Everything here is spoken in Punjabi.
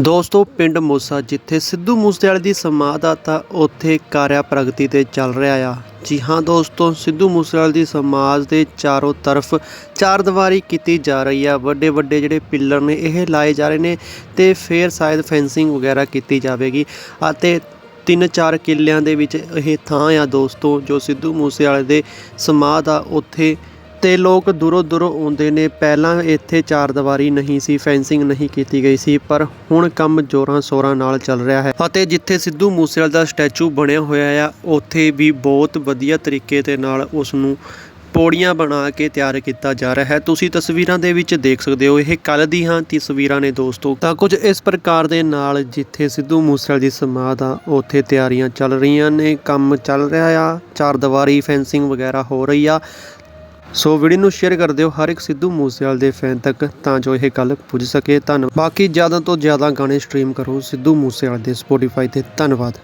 ਦੋਸਤੋ, ਪਿੰਡ ਮੋਸਾ, ਜਿੱਥੇ ਸਿੱਧੂ ਮੂਸੇਵਾਲੇ ਦੀ ਸਮਾਧ ਆ ਤਾਂ ਉੱਥੇ ਕਾਰਿਆ ਪ੍ਰਗਤੀ ਤੇ ਚੱਲ ਰਿਹਾ ਆ। ਜੀ ਹਾਂ ਦੋਸਤੋ, ਸਿੱਧੂ ਮੂਸੇਵਾਲੇ ਦੀ ਸਮਾਜ ਦੇ ਚਾਰੋਂ ਤਰਫ ਚਾਰ ਦੀਵਾਰੀ ਕੀਤੀ ਜਾ ਰਹੀ ਆ। ਵੱਡੇ ਵੱਡੇ ਜਿਹੜੇ ਪਿੱਲਰ ਨੇ, ਇਹ ਲਾਏ ਜਾ ਰਹੇ ਨੇ ਤੇ ਫਿਰ ਸ਼ਾਇਦ ਫੈਂਸਿੰਗ ਵਗੈਰਾ ਕੀਤੀ ਜਾਵੇਗੀ ਅਤੇ ਤਿੰਨ ਚਾਰ ਕਿੱਲਿਆਂ ਦੇ ਵਿੱਚ ਇਹ ਥਾਂ ਆ ਦੋਸਤੋ, ਜੋ ਸਿੱਧੂ ਮੂਸੇਵਾਲੇ ਦੇ ਸਮਾਧ ਆ ਉੱਥੇ ਤੇ ਲੋਕ ਦੂਰੋਂ ਦੂਰੋਂ ਆਉਂਦੇ ਨੇ। ਪਹਿਲਾਂ ਇੱਥੇ ਚਾਰ ਦੀਵਾਰੀ ਨਹੀਂ ਸੀ, ਫੈਂਸਿੰਗ ਨਹੀਂ ਕੀਤੀ ਗਈ ਸੀ, ਪਰ ਹੁਣ ਕੰਮ ਜੋਰਾਂ ਸ਼ੋਰਾਂ ਨਾਲ ਚੱਲ ਰਿਹਾ ਹੈ ਅਤੇ ਜਿੱਥੇ ਸਿੱਧੂ ਮੂਸੇਵਾਲੇ ਦਾ ਸਟੈਚੂ ਬਣਿਆ ਹੋਇਆ ਆ, ਉੱਥੇ ਵੀ ਬਹੁਤ ਵਧੀਆ ਤਰੀਕੇ ਦੇ ਨਾਲ ਉਸ ਨੂੰ ਪੌੜੀਆਂ ਬਣਾ ਕੇ ਤਿਆਰ ਕੀਤਾ ਜਾ ਰਿਹਾ ਹੈ। ਤੁਸੀਂ ਤਸਵੀਰਾਂ ਦੇ ਵਿੱਚ ਦੇਖ ਸਕਦੇ ਹੋ, ਇਹ ਕੱਲ ਦੀ ਹਾਂ ਤਸਵੀਰਾਂ ਨੇ ਦੋਸਤੋ। ਤਾਂ ਕੁਝ ਇਸ ਪ੍ਰਕਾਰ ਦੇ ਨਾਲ ਜਿੱਥੇ ਸਿੱਧੂ ਮੂਸੇਵਾਲੇ ਦੀ ਸਮਾਧ ਆ, ਉੱਥੇ ਤਿਆਰੀਆਂ ਚੱਲ ਰਹੀਆਂ ਨੇ, ਕੰਮ ਚੱਲ ਰਿਹਾ ਆ, ਚਾਰ ਦੀਵਾਰੀ, ਫੈਂਸਿੰਗ ਵਗੈਰਾ ਹੋ ਰਹੀ ਆ। ਸੋ ਵੀਡੀਓ ਨੂੰ ਸ਼ੇਅਰ ਕਰ ਦਿਓ ਹਰ ਇੱਕ ਸਿੱਧੂ ਮੂਸੇਵਾਲੇ ਦੇ ਫੈਨ ਤੱਕ, ਤਾਂ ਜੋ ਇਹ ਗੱਲ ਪੁੱਜ ਸਕੇ। ਧੰਨਵਾਦ। ਬਾਕੀ ਜ਼ਿਆਦਾ ਤੋਂ ਜ਼ਿਆਦਾ ਗਾਣੇ ਸਟ੍ਰੀਮ ਕਰੋ ਸਿੱਧੂ ਮੂਸੇਵਾਲੇ ਦੇ ਸਪੋਟੀਫਾਈ ਤੇ। ਧੰਨਵਾਦ।